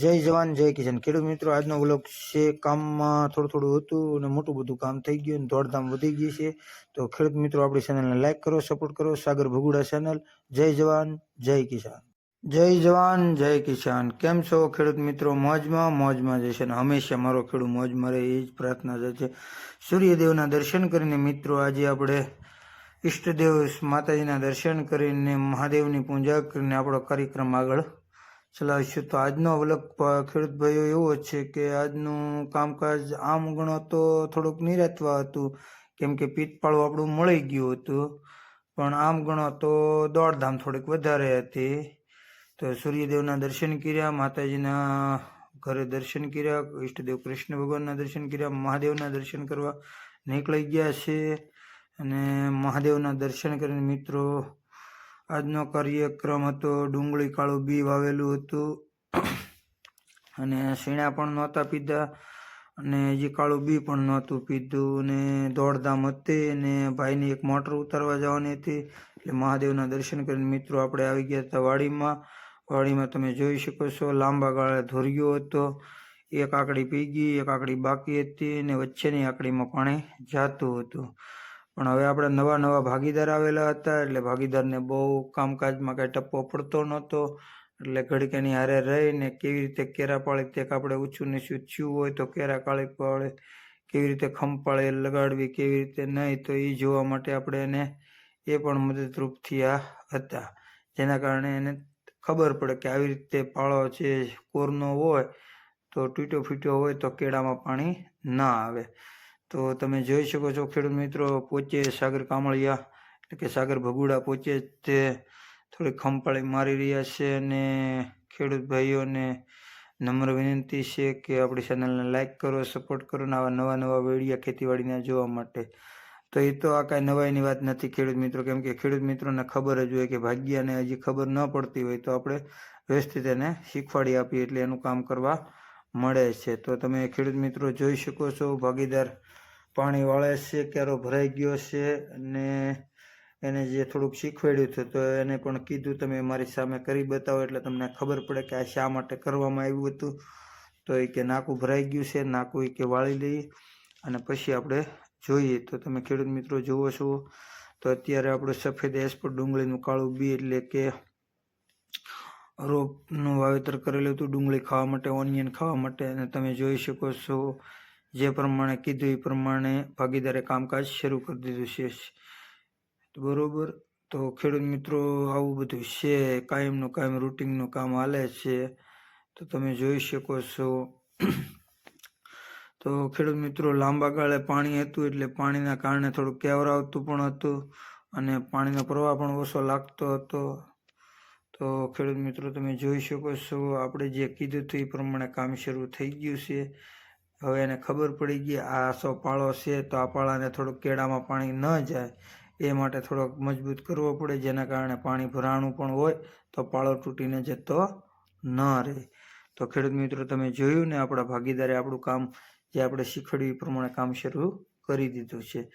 જય જવાન, જય કિસાન. ખેડૂત મિત્રો, આજનો વ્લોગ છે કામમાં થોડું થોડું હતું અને મોટું બધું કામ થઈ ગયું અને દોડધામ વધી ગઈ છે. તો ખેડૂત મિત્રો, આપણી ચેનલને લાઈક કરો સપોર્ટ કરો. સાગર ભગુડા ચેનલ જય જવાન, જય કિસાન. જય જવાન, જય કિસાન. કેમ છો ખેડૂત મિત્રો? મોજમાં મોજમાં જશે અને હંમેશા મારો ખેડૂત મોજમાં રહે, એ જ પ્રાર્થના છે સૂર્યદેવના દર્શન કરીને મિત્રો, આજે આપણે ઈષ્ટદેવ માતાજીના દર્શન કરીને મહાદેવની પૂજા કરીને આપણો કાર્યક્રમ આગળ ચલાવીશું તો આજનો અવલક ખેડૂત ભાઈઓ એવો છે કે આજનું કામકાજ આમ ગણો તો થોડુંક નિરાતવા હતું. કેમ કે પિત્તપાળું આપણું મળી ગયું હતું. પણ આમ ગણો તો દોડધામ થોડીક વધારે હતી. તો સૂર્યદેવના દર્શન કર્યા, માતાજીના ઘરે દર્શન કર્યા, ઈષ્ટદેવ કૃષ્ણ ભગવાનના દર્શન કર્યા, મહાદેવના દર્શન કરવા નીકળી ગયા છે. અને મહાદેવના દર્શન કરીને મિત્રો આજનો કાર્યક્રમ હતો ડુંગળી કાળું બી વાવેલું હતું. અને શીણા પણ નહોતા પીધા અને હજી કાળું બી પણ નહોતું પીધું. અને દોડધામ હતી અને ભાઈની એક મોટર ઉતારવા જવાની હતી. એટલે મહાદેવના દર્શન કરીને મિત્રો આપણે આવી ગયા હતા વાડીમાં. વાડીમાં તમે જોઈ શકો છો, લાંબા ગાળે ધોરિયો હતો. એક આકડી પી ગઈ, એક આકડી બાકી હતી અને વચ્ચેની આકડીમાં પાણી જાતું હતું. પણ હવે આપણે નવા નવા ભાગીદાર આવેલા હતા, એટલે ભાગીદારને બહુ કામકાજમાં કાંઈ ટપ્પો પડતો નહોતો. એટલે ઘડીક એની હારે રહીને કેવી રીતે કેરા પાળી તે આપણે ઊંચું નીચું થયું હોય તો કેરા કાળી પાળે, કેવી રીતે ખંપાળે લગાડવી, કેવી રીતે નહીં, તો એ જોવા માટે આપણે એને એ પણ મદદરૂપ થયા હતા. જેના કારણે એને ખબર પડે કે આવી રીતે પાળો છે કોરનો હોય, તો તૂટ્યો ફૂટ્યો હોય તો કેળામાં પાણી ના આવે. તો તમે જોઈ શકો છો ખેડૂત મિત્રો પોચે સાગર કામળિયા એટલે કે સાગર ભગુડા પોચે તે થોડી ખંપાળી મારી રહ્યા છે અને ખેડૂત ભાઈઓને નમ્ર વિનંતી છે કે આપણી ચેનલને લાઇક કરો સપોર્ટ કરો અને આવા નવા નવા વિડીયા ખેતીવાડીના જોવા માટે. તો એ તો આ કાંઈ નવાઈની વાત નથી ખેડૂત મિત્રો, કેમ કે ખેડૂત મિત્રોને ખબર જ હોય કે ભાગ્યાને હજી ખબર ન પડતી હોય તો આપણે વ્યવસ્થિત એને શીખવાડી આપીએ એટલે એનું કામ કરવા મળે છે. તો તમે ખેડૂત મિત્રો જોઈ શકો છો, ભાગીદાર પાણી વાળે છે ક્યારો ભરાઈ ગયો છે અને એને જે થોડુંક શીખવાડ્યું હતું તો એને પણ કીધું તમે મારી સામે કરી બતાવો, એટલે તમને ખબર પડે કે આ શા માટે કરવામાં આવ્યું હતું. તો એ કે નાકું ભરાઈ ગયું છે, નાકું એ કે વાળી લઈએ અને પછી આપણે જોઈએ. તો તમે ખેડૂત મિત્રો જુઓ છો, તો અત્યારે આપણે સફેદ એસ પર ડુંગળીનું કાળું બી એટલે કે રોપનું વાવેતર કરેલું હતું, ડુંગળી ખાવા માટે, ઓનિયન ખાવા માટે, અને તમે જોઈ શકો છો જે પ્રમાણે કીધું એ પ્રમાણે ભાગીદારે કામકાજ શરૂ કરી દીધું છે. બરોબર, તો ખેડૂત મિત્રો, આવું બધું છે, કાયમનું કાયમ, રૂટિનનું કામ હાલે છે, તો તમે જોઈ શકો છો. તો ખેડૂત મિત્રો, લાંબા ગાળે પાણી હતું એટલે પાણીના કારણે થોડું કેવરાવતું પણ હતું અને પાણીનો પ્રવાહ પણ ઓછો લાગતો હતો. તો ખેડૂત મિત્રો, તમે જોઈ શકો છો, આપણે જે કીધું હતું એ પ્રમાણે કામ શરૂ થઈ ગયું છે. હવે એને ખબર પડી ગઈ, આ આસો પાળો છે, તો આ પાળાને થોડુંક કેળામાં પાણી ન જાય, એ માટે થોડોક મજબૂત કરવો પડે, જેના કારણે પાણી ભરાણું પણ હોય, તો પાળો તૂટીને જતો ન રહે. તો ખેડૂત મિત્રો, તમે જોયું ને આપણા ભાગીદારે આપણું કામ જે આપણે શીખવાડ્યું એ પ્રમાણે કામ શરૂ કરી દીધું છે.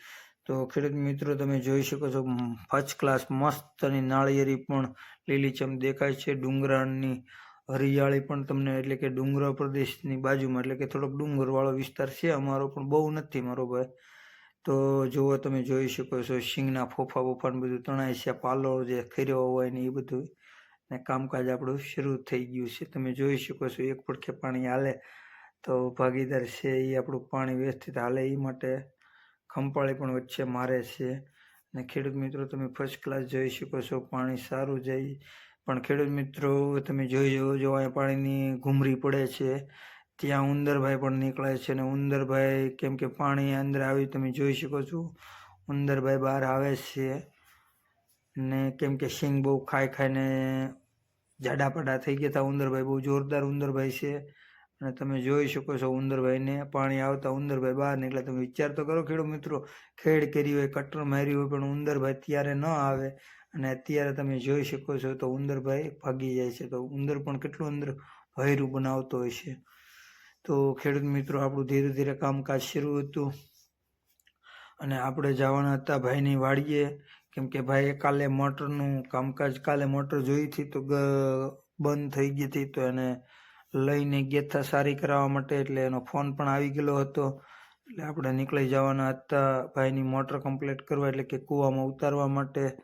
તો ખેડૂત મિત્રો, તમે જોઈ શકો છો ફર્સ્ટ ક્લાસ મસ્ત અને નાળિયેરી પણ લીલીછમ દેખાય છે. ડુંગરાળની હરિયાળી પણ તમને એટલે કે ડુંગર પ્રદેશની બાજુમાં, એટલે કે થોડોક ડુંગરવાળો વિસ્તાર છે. અમારો પણ બહુ નથી મારો ભાઈ. તો જુઓ તમે જોઈ શકો છો, શીંગના ફોફા બોફાને બધું તણાય છે, પાલો જે ખર્યો હોય ને એ બધું. ને કામકાજ આપણું શરૂ થઈ ગયું છે. તમે જોઈ શકો છો, એક પડખે પાણી હાલે તો ભાગીદાર છે, એ આપણું પાણી વ્યવસ્થિત હાલે એ માટે. ખંપાળી પણ વચ્ચે મારે છે. ને ખેડૂત મિત્રો, તમે ફર્સ્ટ ક્લાસ જોઈ શકો છો, પાણી સારું જાય. પણ ખેડૂત મિત્રો, તમે જોઈ જો અહીંયા પાણીની ઘૂમરી પડે છે. ત્યાં ઉંદરભાઈ પણ નીકળે છે ને ઉંદરભાઈ કેમ કે પાણી અંદર આવી, તમે જોઈ શકો છો, ઉંદરભાઈ બહાર આવે છે. ને કેમ કે સિંગ બહુ ખાઈ ખાઈને જાડાપાડા થઈ ગયા હતા ઉંદરભાઈ બહુ જોરદાર ઉંદરભાઈ છે. અને તમે જોઈ શકો છો ઉંદરભાઈને, પાણી આવતા ઉંદરભાઈ બહાર નીકળે. તમે વિચાર તો કરો ખેડૂત મિત્રો, ખેડ કરી હોય, કટર મારી હોય, પણ ઉંદરભાઈ ત્યારે ન આવે. અને અત્યારે તમે જોઈ શકો છો તો ઉંદરભાઈ ભાગી જાય છે. તો ઉંદર પણ કેટલું અંદર ભયરું બનાવતો હોય છે. તો ખેડૂત મિત્રો, આપણું ધીરે ધીરે કામકાજ શરૂ હતું. અને આપણે જવાના હતા ભાઈની વાડીએ. કેમ કે ભાઈએ કાલે મોટરનું કામકાજ, કાલે મોટર જોઈ હતી તો બંધ થઈ ગઈ હતી તો એને લઈને ગયા સારી કરાવવા માટે, એટલે એનો ફોન પણ આવી ગયેલો હતો. એટલે આપણે નીકળી જવાના હતા ભાઈની મોટર કમ્પ્લીટ કરવા, એટલે કે કૂવામાં ઉતારવા માટે.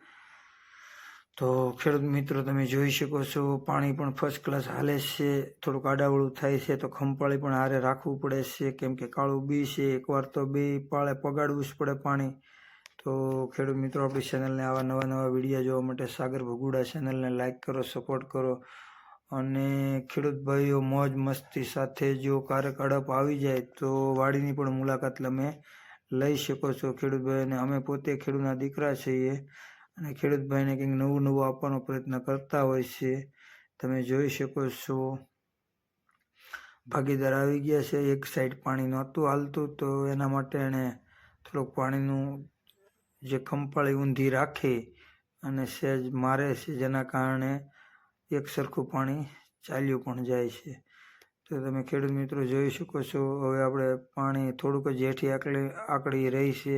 તો ખેડૂત મિત્રો, તમે જોઈ શકો છો, પાણી પણ ફર્સ્ટ ક્લાસ હાલે છે, થોડુંક આડાવળું થાય છે, તો ખંપાળી પણ હારે રાખવું પડે છે, કેમ કે કાળું બી છે, એકવાર તો બે પાળે પગાડવું જ પડે પાણી. તો ખેડૂત મિત્રો, આપણી ચેનલને આવા નવા નવા વીડિયો જોવા માટે સાગર ભગુડા ચેનલને લાઈક કરો સપોર્ટ કરો. અને ખેડૂત ભાઈઓ મોજ મસ્તી સાથે જો ક્યારેક અડપ આવી જાય તો વાડીની પણ મુલાકાત તમે લઈ શકો છો. ખેડૂત ભાઈને અમે પોતે ખેડૂતના દીકરા છીએ અને ખેડૂત ભાઈને કંઈક નવું નવું આપવાનો પ્રયત્ન કરતા હોય છે. તમે જોઈ શકો છો. ભાગીદાર આવી ગયા છે. એક સાઈડ પાણી નહોતું હાલતું તો એના માટે એણે થોડુંક પાણીનું જે ખંપાળી ઊંધી રાખી અને સહેજ મારે છે જેના કારણે એક સરખું પાણી ચાલ્યું પણ જાય છે. તો તમે ખેડૂત મિત્રો જોઈ શકો છો, હવે આપણે પાણી થોડુંક જ હેઠી આકડી આકડી રહી છે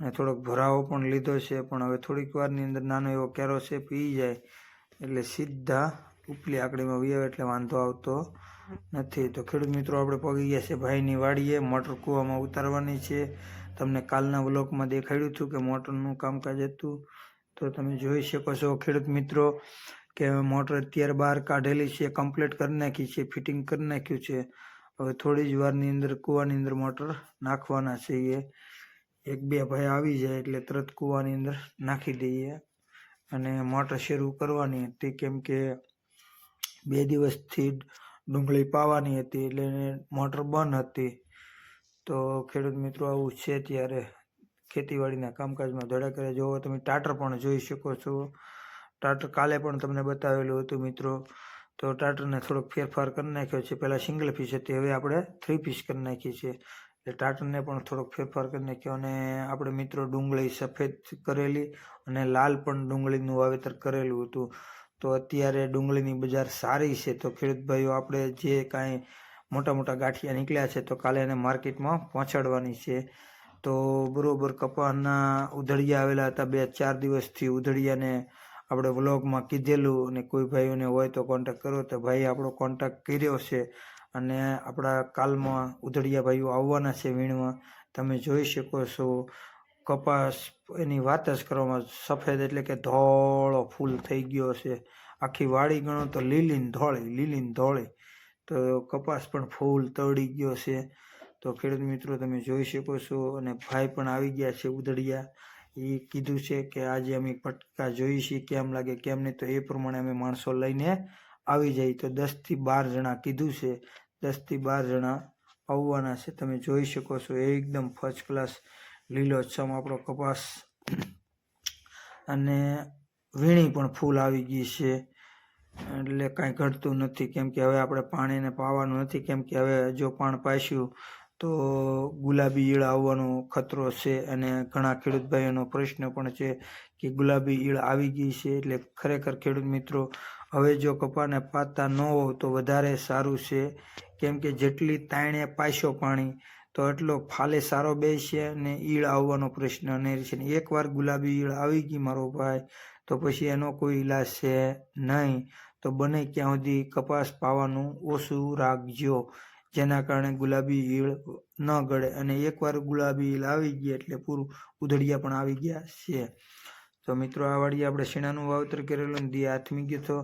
અને થોડોક ભરાવો પણ લીધો છે, પણ હવે થોડીક વારની અંદર નાનો એવો કેરો છે, પી જાય એટલે સીધા ઉપલી આકડીમાં વી એટલે વાંધો આવતો નથી. તો ખેડૂત મિત્રો, આપણે પગી ગયા છે ભાઈની વાડીએ, મોટર કૂવામાં ઉતારવાની છે. તમને કાલના વ્લોગમાં દેખાડ્યું હતું કે મોટરનું કામકાજ હતું. તો તમે જોઈ શકો છો ખેડૂત મિત્રો કે મોટર અત્યારે બહાર કાઢેલી છે કમ્પ્લીટ કરી નાખી છે ફિટિંગ કરી નાખ્યું છે. હવે થોડી જ વારની અંદર, કૂવાની અંદર મોટર નાખવાના છે એ. એક બે ભાઈ આવી જાય એટલે તરત કૂવાની અંદર નાખી દઈએ અને મોટર શરૂ કરવાની હતી. કેમ કે બે દિવસથી ડુંગળી પાવાની હતી એટલે મોટર બંધ હતી. તો ખેડૂત મિત્રો આવું છે ત્યારે ખેતીવાડીના કામકાજમાં ધડા કરે જોવો. તમે ટાટર પણ જોઈ શકો છો. ટાટર કાલે પણ તમને બતાવેલું હતું મિત્રો. તો ટાટરને થોડોક ફેરફાર કરી નાખ્યો છે. પહેલાં સિંગલ પીસ હતી, હવે આપણે થ્રી પીસ કરી નાખી છે. એટલે ટાટરને પણ થોડોક ફેરફાર કરી નાખ્યો અને આપણે મિત્રો ડુંગળી સફેદ કરેલી અને લાલ પણ ડુંગળીનું વાવેતર કરેલું હતું. તો અત્યારે ડુંગળીની બજાર સારી છે. તો ખેડૂત ભાઈઓ આપણે જે કાંઈ મોટા મોટા ગાંઠિયા નીકળ્યા છે, તો કાલે એને માર્કેટમાં પહોંચાડવાની છે. તો બરાબર કપાસના ઉધળિયા આવેલા હતા બે ચાર દિવસથી ઉધડિયાને આપણે વ્લોગમાં કીધેલું અને કોઈ ભાઈઓને હોય તો કોન્ટેક્ટ કરો. તો ભાઈ આપણો કોન્ટેક્ટ કર્યો છે અને આપણા કાલમાં ઉધડિયા ભાઈઓ આવવાના છે વીણમાં. તમે જોઈ શકો છો, કપાસ એની વાત જ કરવામાં સફેદ એટલે કે ધોળો ફૂલ થઈ ગયો છે. આખી વાડી ગણો તો લીલીન ધોળી લીલીન ધોળી. તો કપાસ પણ ફૂલ તળી ગયો છે. તો ખેડૂત મિત્રો તમે જોઈ શકો છો અને ભાઈ પણ આવી ગયા છે ઉધડિયા. એ કીધું છે કે આજે અમે પટકા જોઈ છીએ, કેમ લાગે કેમ નહીં, તો એ પ્રમાણે અમે માણસો લઈને આવી જાય તો દસથી બાર જણા કીધું છે દસથી બાર જણા આવવાના છે. તમે જોઈ શકો છો એકદમ ફર્સ્ટ ક્લાસ લીલોછમ આપણો કપાસ. અને વીણી પણ ફૂલ આવી ગઈ છે. એટલે કાંઈ ઘટતું નથી, કેમ કે હવે આપણે પાણીને પાવાનું નથી, કેમ કે હવે જો પાણ પાઈશું તો ગુલાબી ઈળ આવવાનો ખતરો છે અને ઘણા ખેડૂત ભાઈઓનો પ્રશ્ન પણ છે કે ગુલાબી ઈળ આવી ગઈ છે એટલે ખરેખર ખેડૂત મિત્રો, હવે જો કપાને પાતા ન હો તો વધારે સારું છે. કેમ કે જેટલી તાણે પાઈશો પાણી, તો એટલો ફાલે સારો બેસશે અને ઈળ આવવાનો પ્રશ્ન નહીં છે. ને એકવાર ગુલાબી ઈળ આવી ગઈ મારો ભાઈ, તો પછી એનો કોઈ ઈલાજ છે નહીં. તો બને ક્યાં સુધી કપાસ પાવાનું ઓછું રાખજો. જેના કારણે ગુલાબી ઈળ ન ગળે અને એકવાર ગુલાબી ઈળ આવી ગઈ એટલે પૂરું ઉધડિયા પણ આવી ગયા છે. તો મિત્રો, આ વાળી આપણે શીણાનું વાવતર કરેલું દી આથમી ગયો તો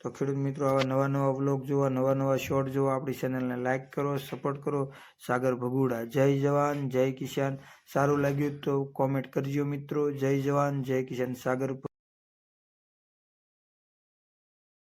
તો ખેડૂત મિત્રો, આવા નવા નવા વ્લોગ જોવા, નવા નવા શોર્ટ જોવા આપણી ચેનલને લાઇક કરો, સપોર્ટ કરો. સાગર ભગુડા, જય જવાન, જય કિસાન. સારું લાગ્યું તો કોમેન્ટ કરજો મિત્રો. જય જવાન, જય કિસાન. સાગર